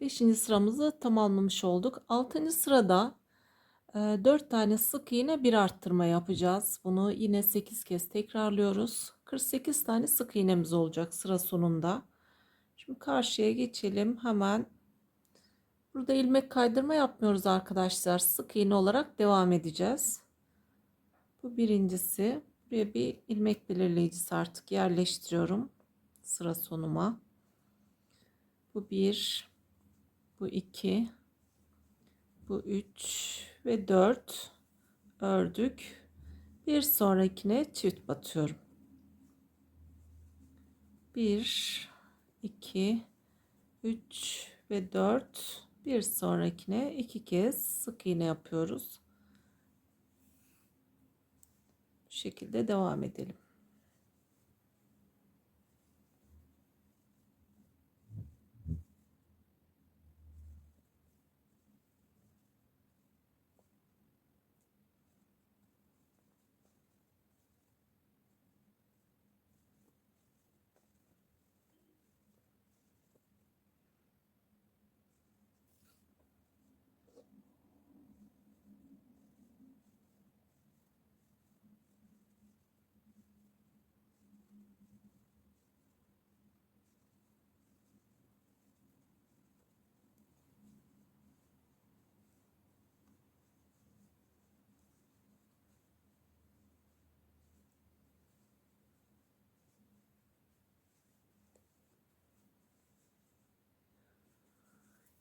Beşinci sıramızı tamamlamış olduk. Altıncı sırada 4 tane sık iğne bir arttırma yapacağız. Bunu yine 8 kez tekrarlıyoruz. 48 tane sık iğnemiz olacak sıra sonunda. Şimdi karşıya geçelim. Hemen burada ilmek kaydırma yapmıyoruz arkadaşlar. Sık iğne olarak devam edeceğiz. Bu birincisi. Buraya bir ilmek belirleyicisi artık yerleştiriyorum. Sıra sonuma. Bu bir. Bu iki. Bu üç ve dört ördük. Bir sonrakine çift batıyorum. Bir, iki, üç ve dört. Bir sonrakine iki kez sık iğne yapıyoruz. Bu şekilde devam edelim.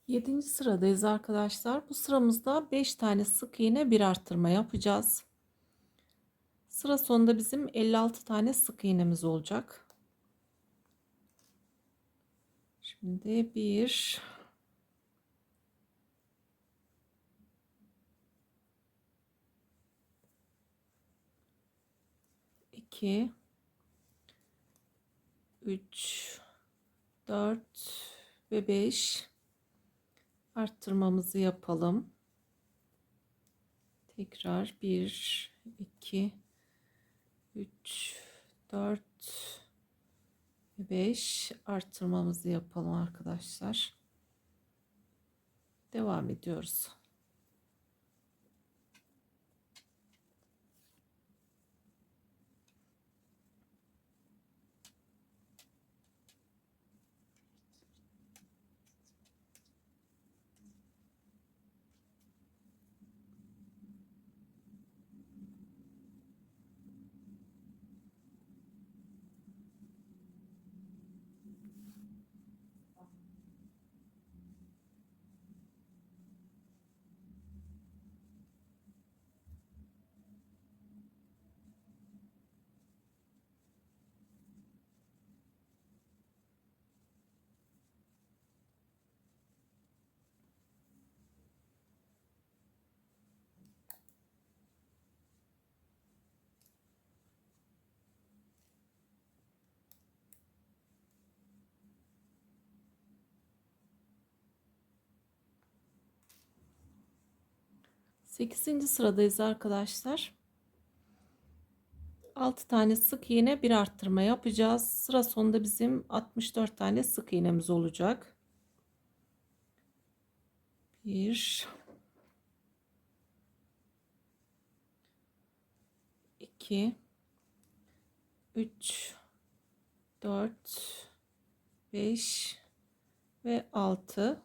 Yedinci sıradayız arkadaşlar. Bu sıramızda 5 tane sık iğne bir arttırma yapacağız. Sıra sonunda bizim 56 tane sık iğnemiz olacak. Şimdi bir iki üç dört ve beş arttırmamızı yapalım. Tekrar 1 2 3 4 ve 5 arttırmamızı yapalım arkadaşlar. Devam ediyoruz. 8. sıradayız arkadaşlar. 6 tane sık iğne bir arttırma yapacağız. Sıra sonunda bizim 64 tane sık iğnemiz olacak. 1 2 3 4 5 ve 6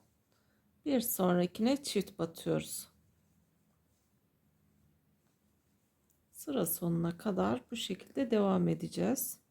bir sonrakine çift batıyoruz. Sıra sonuna kadar bu şekilde devam edeceğiz.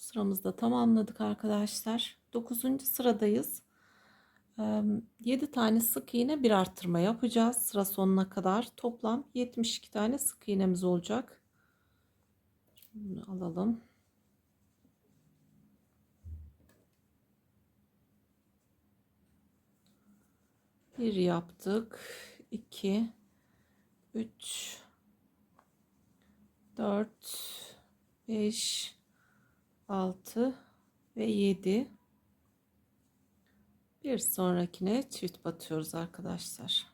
Bu sıramızda tamamladık arkadaşlar. 9. sıradayız. 7 tane sık iğne bir arttırma yapacağız. Sıra sonuna kadar toplam 72 tane sık iğnemiz olacak. Bunu alalım. Bir yaptık. 2 3 4 5 6 ve 7 bir sonrakine çift batıyoruz arkadaşlar.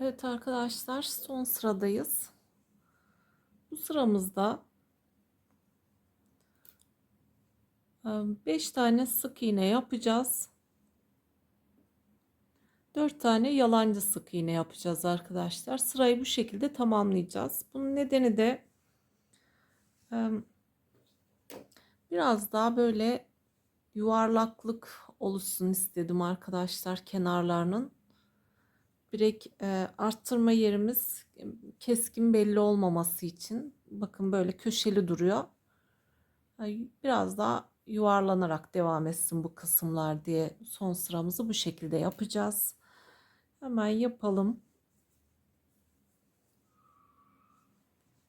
Evet arkadaşlar son sıradayız. Bu sıramızda 5 tane sık iğne yapacağız. 4 tane yalancı sık iğne yapacağız arkadaşlar. Sırayı bu şekilde tamamlayacağız. Bunun nedeni de biraz daha böyle yuvarlaklık oluşsun istedim arkadaşlar kenarlarının direkt e, arttırma yerimiz keskin belli olmaması için bakın böyle köşeli duruyor. Biraz daha yuvarlanarak devam etsin bu kısımlar diye son sıramızı bu şekilde yapacağız. Hemen yapalım.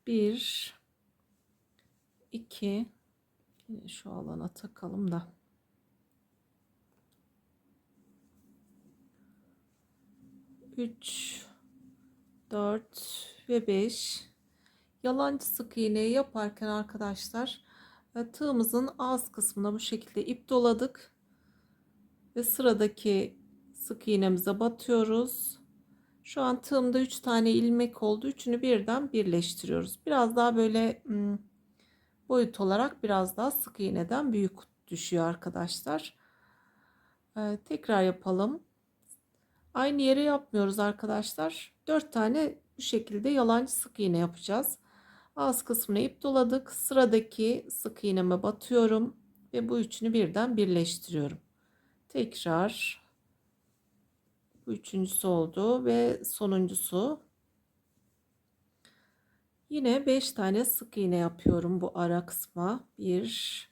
Bir, iki, şu alana takalım da. 3 4 ve 5 yalancı sık iğneyi yaparken arkadaşlar e, tığımızın ağız kısmına bu şekilde ip doladık ve sıradaki sık iğnemize batıyoruz. Şu an tığımda 3 tane ilmek oldu. Üçünü birden birleştiriyoruz. Biraz daha böyle boyut olarak biraz daha sık iğneden büyük düşüyor arkadaşlar. Ee, tekrar yapalım Aynı yere yapmıyoruz arkadaşlar. 4 tane bu şekilde yalancı sık iğne yapacağız. Ağız kısmına ip doladık. Sıradaki sık iğneme batıyorum ve bu üçünü birden birleştiriyorum. Tekrar bu üçüncüsü oldu ve sonuncusu. Yine 5 tane sık iğne yapıyorum bu ara kısma. 1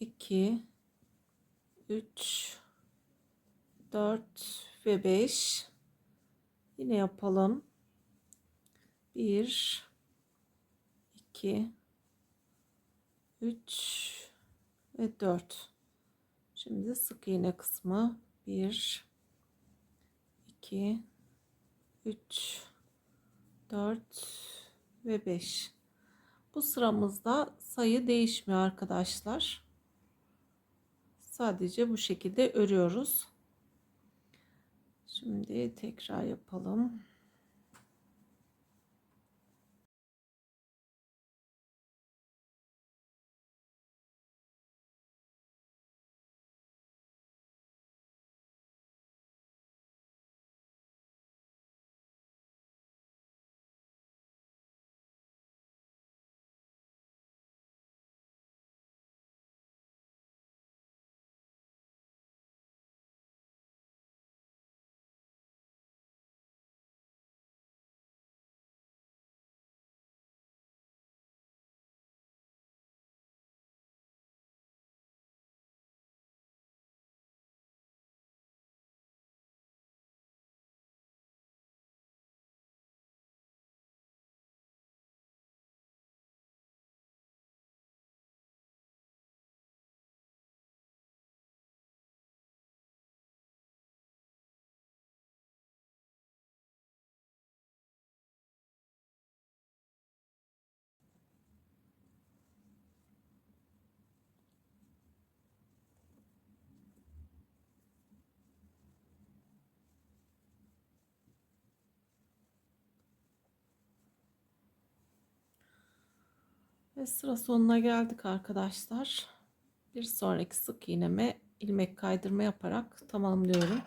2 3 4 ve 5 yine yapalım. 1 2 3 ve 4 şimdi sık iğne kısmı. 1 2 3 4 ve 5 bu sıramızda sayı değişmiyor arkadaşlar. Sadece bu şekilde örüyoruz Şimdi tekrar yapalım. Ve sıra sonuna geldik arkadaşlar. Bir sonraki sık iğneme ilmek kaydırma yaparak tamamlıyorum.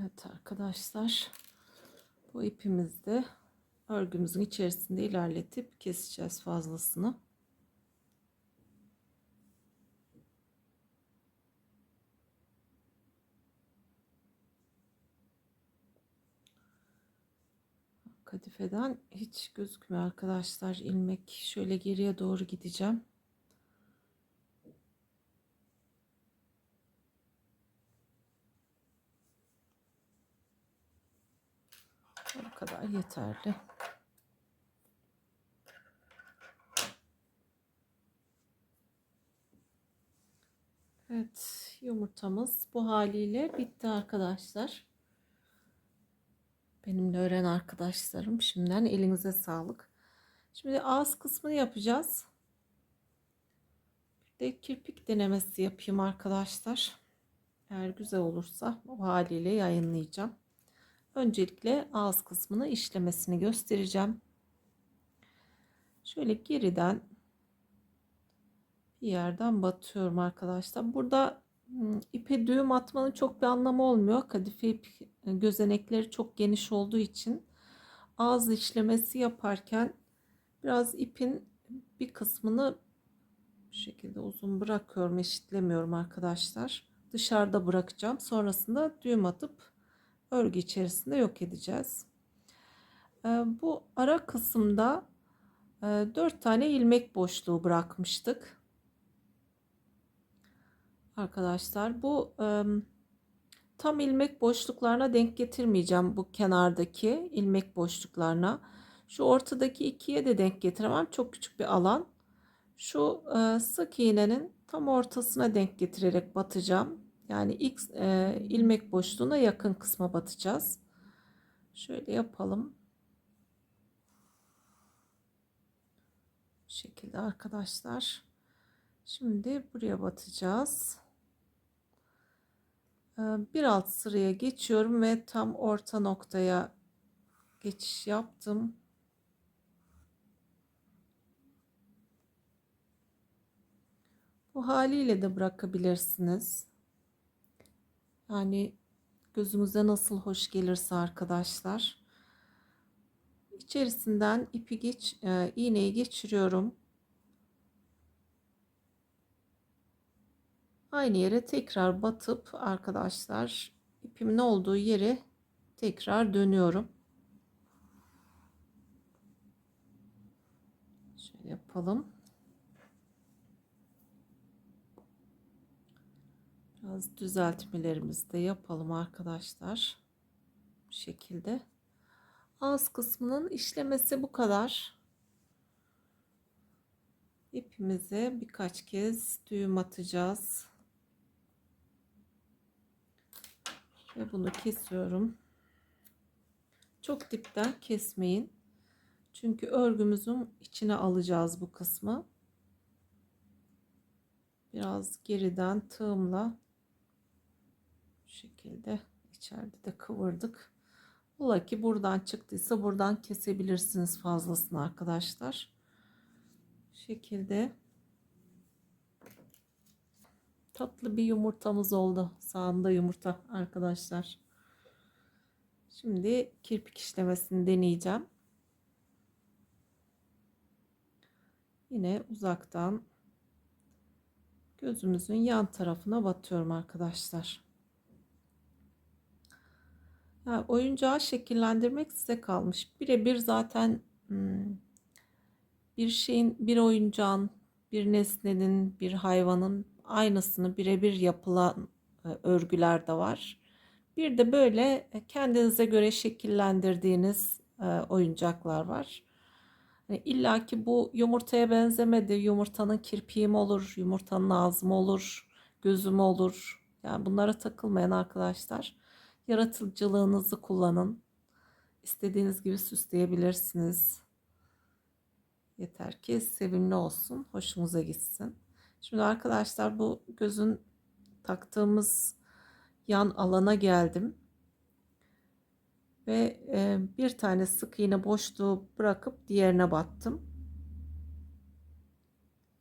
Evet arkadaşlar bu ipimizde örgümüzün içerisinde ilerletip keseceğiz fazlasını. Kadifeden hiç gözükmüyor arkadaşlar ilmek şöyle geriye doğru gideceğim. Bu kadar yeterli. Evet yumurtamız bu haliyle bitti arkadaşlar. Benimle öğren arkadaşlarım. Şimdiden elinize sağlık. Şimdi ağız kısmını yapacağız. Bir de kirpik denemesi yapayım arkadaşlar. Eğer güzel olursa o haliyle yayınlayacağım. Öncelikle ağız kısmını işlemesini göstereceğim. Şöyle geriden bir yerden batıyorum arkadaşlar. Burada ipe düğüm atmanın çok bir anlamı olmuyor. Kadife ip gözenekleri çok geniş olduğu için ağız işlemesi yaparken biraz ipin bir kısmını bu şekilde uzun bırakıyorum eşitlemiyorum arkadaşlar. Dışarıda bırakacağım. Sonrasında düğüm atıp örgü içerisinde yok edeceğiz. Bu ara kısımda 4 tane ilmek boşluğu bırakmıştık arkadaşlar. Bu tam ilmek boşluklarına denk getirmeyeceğim bu kenardaki ilmek boşluklarına. Şu ortadaki ikiye de denk getiremem. Çok küçük bir alan. Şu e, sık iğnenin tam ortasına denk getirerek batacağım. Yani ilk e, ilmek boşluğuna yakın kısma batacağız. Şöyle yapalım. Şekilde arkadaşlar. Şimdi buraya batacağız bir alt sıraya geçiyorum ve tam orta noktaya geçiş yaptım. Bu haliyle de bırakabilirsiniz. Yani gözümüze nasıl hoş gelirse arkadaşlar. İçerisinden ipi geç, e, iğneyi geçiriyorum. Aynı yere tekrar batıp arkadaşlar ipimin olduğu yere tekrar dönüyorum. Şöyle yapalım. Biraz düzeltmelerimizi de yapalım arkadaşlar. Bu şekilde. Ağız kısmının işlemesi bu kadar. İpimize birkaç kez düğüm atacağız. Ve bunu kesiyorum. Çok dipten kesmeyin. Çünkü örgümüzün içine alacağız bu kısmı. Biraz geriden tığımla bu şekilde içeride de kıvırdık. Ola ki buradan çıktıysa buradan kesebilirsiniz fazlasını arkadaşlar. Bu şekilde tatlı bir yumurtamız oldu. Sağında yumurta arkadaşlar. Şimdi kirpik işlemesini deneyeceğim. Yine uzaktan gözümüzün yan tarafına batıyorum arkadaşlar. Yani oyuncağı şekillendirmek size kalmış. Birebir zaten hmm, bir şeyin, bir oyuncağın, bir nesnenin, bir hayvanın aynısını birebir yapılan e, örgüler de var. Bir de böyle e, kendinize göre şekillendirdiğiniz e, oyuncaklar var. Yani İlla ki bu yumurtaya benzemedi. Yumurtanın kirpiğim olur, yumurtanın ağzım olur, gözüm olur. Yani bunlara takılmayan arkadaşlar yaratıcılığınızı kullanın. İstediğiniz gibi süsleyebilirsiniz. Yeter ki sevimli olsun, hoşunuza gitsin. Şimdi arkadaşlar bu gözün taktığımız yan alana geldim. Ve e, bir tane sık iğne boşluğu bırakıp diğerine battım.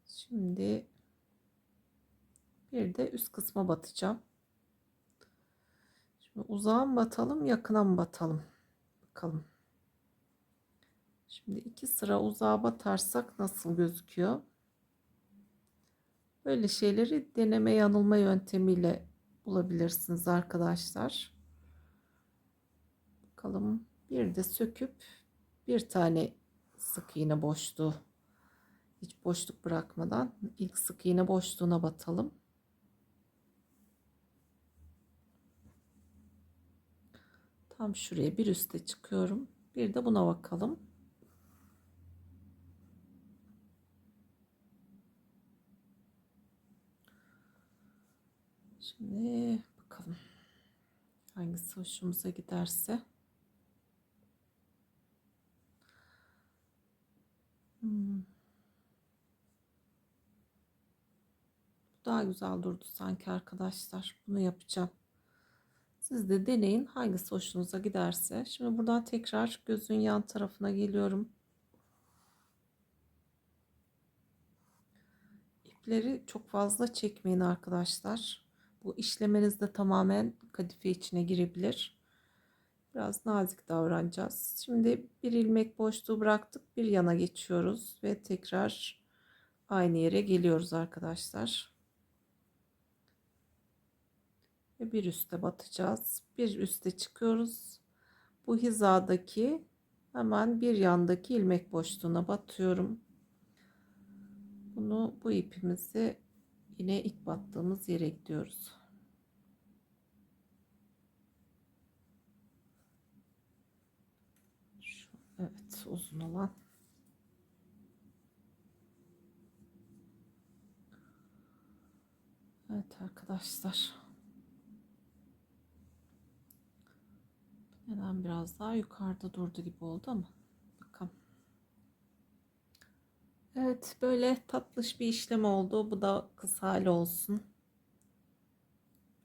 Şimdi bir de üst kısma batacağım. Şimdi uzağa mı batalım, yakına mı batalım? Bakalım. Şimdi iki sıra uzağa batarsak nasıl gözüküyor? Böyle şeyleri deneme yanılma yöntemiyle bulabilirsiniz arkadaşlar. Bakalım bir de söküp bir tane sık iğne boşluğu hiç boşluk bırakmadan ilk sık iğne boşluğuna batalım. Tam şuraya bir üste çıkıyorum. Bir de buna bakalım. Şimdi bakalım. Hangisi hoşumuza giderse. Hmm. Daha güzel durdu sanki arkadaşlar. Bunu yapacağım. Siz de deneyin hangisi hoşunuza giderse. Şimdi buradan tekrar gözün yan tarafına geliyorum. İpleri çok fazla çekmeyin arkadaşlar. Bu işlemeniz de tamamen kadife içine girebilir. Biraz nazik davranacağız. Şimdi bir ilmek boşluğu bıraktık. Bir yana geçiyoruz ve tekrar aynı yere geliyoruz arkadaşlar. Ve bir üste batacağız. Bir üste çıkıyoruz. Bu hizadaki hemen bir yandaki ilmek boşluğuna batıyorum. Bunu bu ipimizi yine ilk battığımız yere gidiyoruz. Şu, evet uzun olan. Evet arkadaşlar. Neden biraz daha yukarıda durdu gibi oldu ama bakalım. Evet böyle tatlış bir işlem oldu. Bu da kısa hali olsun.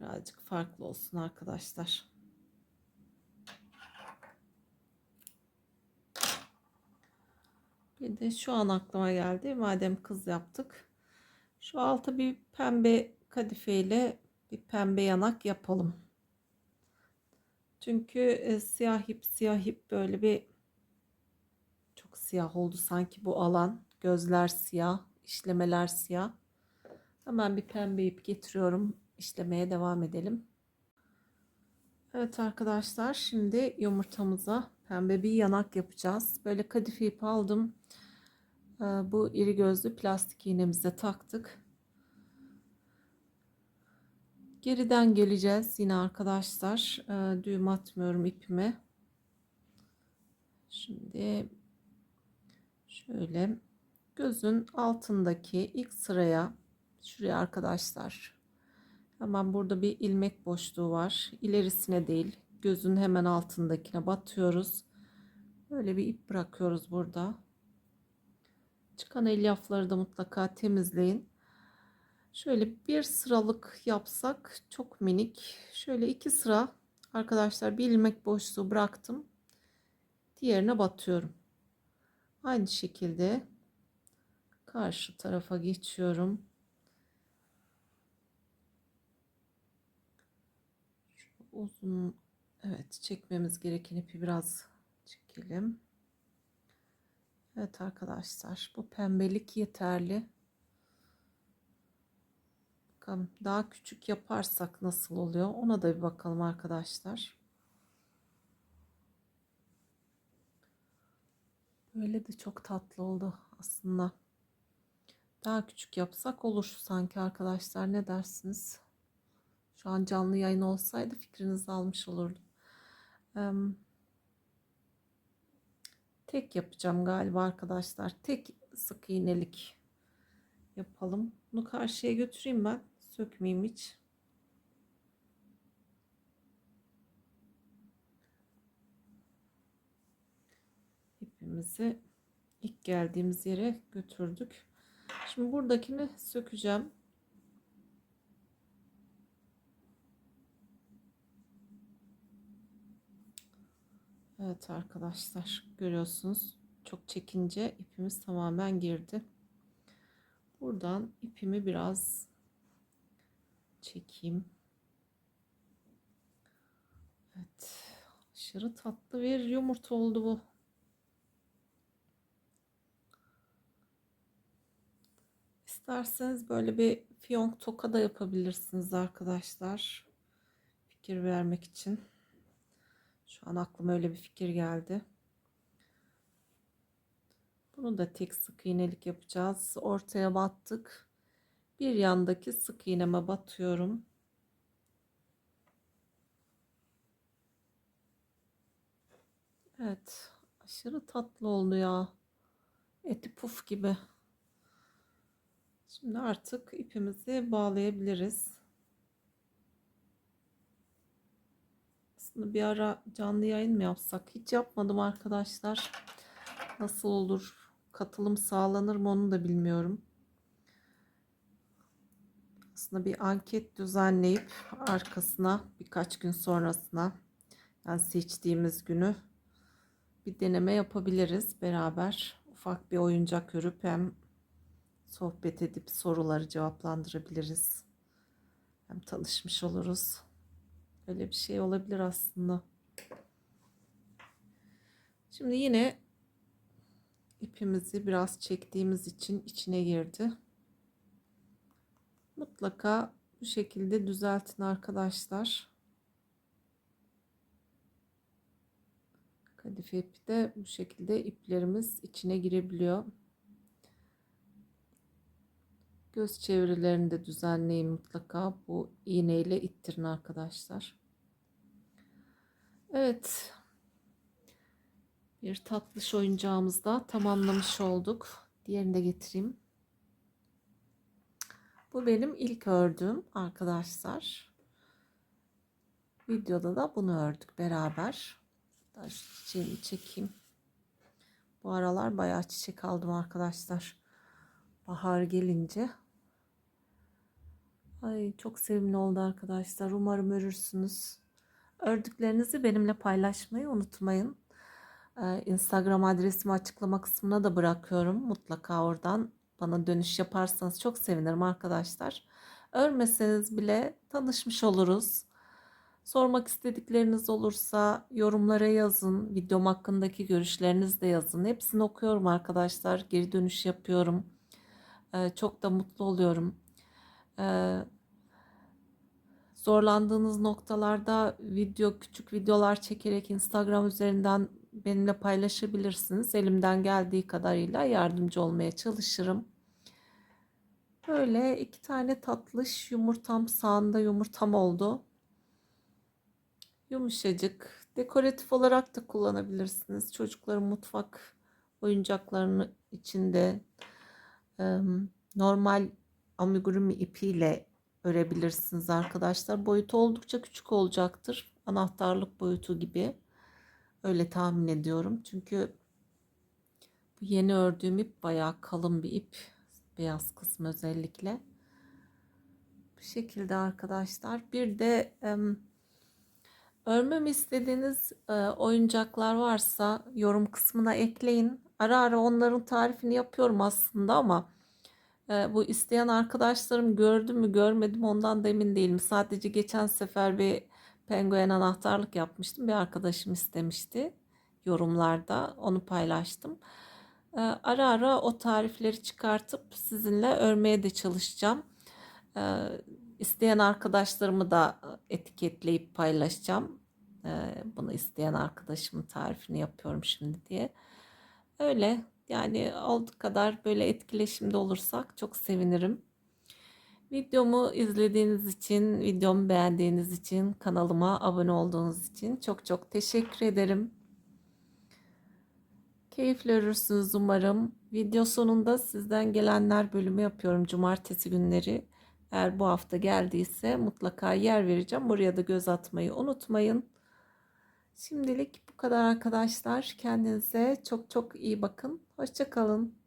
Birazcık farklı olsun arkadaşlar. Bir de şu an aklıma geldi. Madem kız yaptık. Şu alta bir pembe kadife ile bir pembe yanak yapalım. Çünkü e, siyah ip siyah ip böyle bir çok siyah oldu sanki bu alan. Gözler siyah, işlemeler siyah. Hemen bir pembe ip getiriyorum. İşlemeye devam edelim. Evet arkadaşlar şimdi yumurtamıza pembe bir yanak yapacağız. Böyle kadife ip aldım. Ee, bu iri gözlü plastik iğnemize taktık. Geriden geleceğiz yine arkadaşlar. Ee, düğüm atmıyorum ipime. Şimdi şöyle gözün altındaki ilk sıraya şuraya arkadaşlar hemen burada bir ilmek boşluğu var ilerisine değil gözün hemen altındakine batıyoruz. Böyle bir ip bırakıyoruz burada. Çıkan elyafları da mutlaka temizleyin. Şöyle bir sıralık yapsak çok minik. Şöyle iki sıra. Arkadaşlar bir ilmek boşluğu bıraktım. Diğerine batıyorum. Aynı şekilde karşı tarafa geçiyorum. Uzun evet çekmemiz gereken ipi biraz çekelim. Evet arkadaşlar bu pembelik yeterli. Bakalım daha küçük yaparsak nasıl oluyor ona da bir bakalım arkadaşlar. Böyle de çok tatlı oldu aslında. Daha küçük yapsak olur sanki arkadaşlar ne dersiniz? Şu an canlı yayın olsaydı fikrinizi almış olurdum. Tek yapacağım galiba arkadaşlar. Tek sık iğnelik yapalım. Bunu karşıya götüreyim ben. Sökmeyeyim hiç. İpimizi ilk geldiğimiz yere götürdük. Şimdi buradakini sökeceğim. Evet arkadaşlar görüyorsunuz çok çekince ipimiz tamamen girdi. Buradan ipimi biraz çekeyim. Evet. Aşırı tatlı bir yumurta oldu bu. İsterseniz böyle bir fiyonk toka da yapabilirsiniz arkadaşlar. Fikir vermek için. Şu an aklıma öyle bir fikir geldi. Bunu da tek sık iğnelik yapacağız. Ortaya battık. Bir yandaki sık iğneme batıyorum. Evet. Aşırı tatlı oldu ya. Eti puf gibi. Şimdi artık ipimizi bağlayabiliriz. Aslında bir ara canlı yayın mı yapsak? Hiç yapmadım arkadaşlar. Nasıl olur? Katılım sağlanır mı onu da bilmiyorum. Aslında bir anket düzenleyip arkasına birkaç gün sonrasına yani seçtiğimiz günü bir deneme yapabiliriz beraber. Ufak bir oyuncak örüp hem sohbet edip soruları cevaplandırabiliriz. Hem tanışmış oluruz. Öyle bir şey olabilir aslında. Şimdi yine ipimizi biraz çektiğimiz için içine girdi. Mutlaka bu şekilde düzeltin arkadaşlar. Kadife ipi de bu şekilde iplerimiz içine girebiliyor. Göz çevrelerini de düzenleyin mutlaka. Bu iğneyle ittirin arkadaşlar. Evet. Bir tatlış oyuncağımızı da tamamlamış olduk. Diğerini de getireyim. Bu benim ilk ördüğüm arkadaşlar. Videoda da bunu ördük beraber. Daha şu çiçeğini çekeyim. Bu aralar bayağı çiçek aldım arkadaşlar. Bahar gelince. Ay çok sevimli oldu arkadaşlar. Umarım örürsünüz. Ördüklerinizi benimle paylaşmayı unutmayın. Ee, Instagram adresimi açıklama kısmına da bırakıyorum. Mutlaka oradan bana dönüş yaparsanız çok sevinirim arkadaşlar. Örmeseniz bile tanışmış oluruz. Sormak istedikleriniz olursa yorumlara yazın. Videom hakkındaki görüşlerinizi de yazın. Hepsini okuyorum arkadaşlar. Geri dönüş yapıyorum. Ee, çok da mutlu oluyorum. Ee, zorlandığınız noktalarda video küçük videolar çekerek Instagram üzerinden benimle paylaşabilirsiniz. Elimden geldiği kadarıyla yardımcı olmaya çalışırım. Böyle iki tane tatlış yumurtam sağında yumurtam oldu. Yumuşacık. Dekoratif olarak da kullanabilirsiniz. Çocukların mutfak oyuncaklarının içinde normal amigurumi ipiyle örebilirsiniz arkadaşlar. Boyutu oldukça küçük olacaktır. Anahtarlık boyutu gibi. Öyle tahmin ediyorum. Çünkü bu yeni ördüğüm ip bayağı kalın bir ip. Beyaz kısmı özellikle. Bu şekilde arkadaşlar. Bir de örmemi istediğiniz e, oyuncaklar varsa yorum kısmına ekleyin. Ara ara onların tarifini yapıyorum aslında ama bu isteyen arkadaşlarım gördü mü görmedi mi ondan da emin değilim. Sadece geçen sefer bir penguen anahtarlık yapmıştım. Bir arkadaşım istemişti yorumlarda onu paylaştım. E, ara ara o tarifleri çıkartıp sizinle örmeye de çalışacağım. E, isteyen arkadaşlarımı da etiketleyip paylaşacağım. Bunu isteyen arkadaşımın tarifini yapıyorum şimdi diye. Öyle yani olduğu kadar böyle etkileşimde olursak çok sevinirim. Videomu izlediğiniz için, videomu beğendiğiniz için, kanalıma abone olduğunuz için çok çok teşekkür ederim. Keyifle örürsünüz umarım. Video sonunda sizden gelenler bölümü yapıyorum cumartesi günleri. Eğer bu hafta geldiyse mutlaka yer vereceğim. Buraya da göz atmayı unutmayın. Şimdilik bu kadar arkadaşlar. Kendinize çok çok iyi bakın. Hoşçakalın.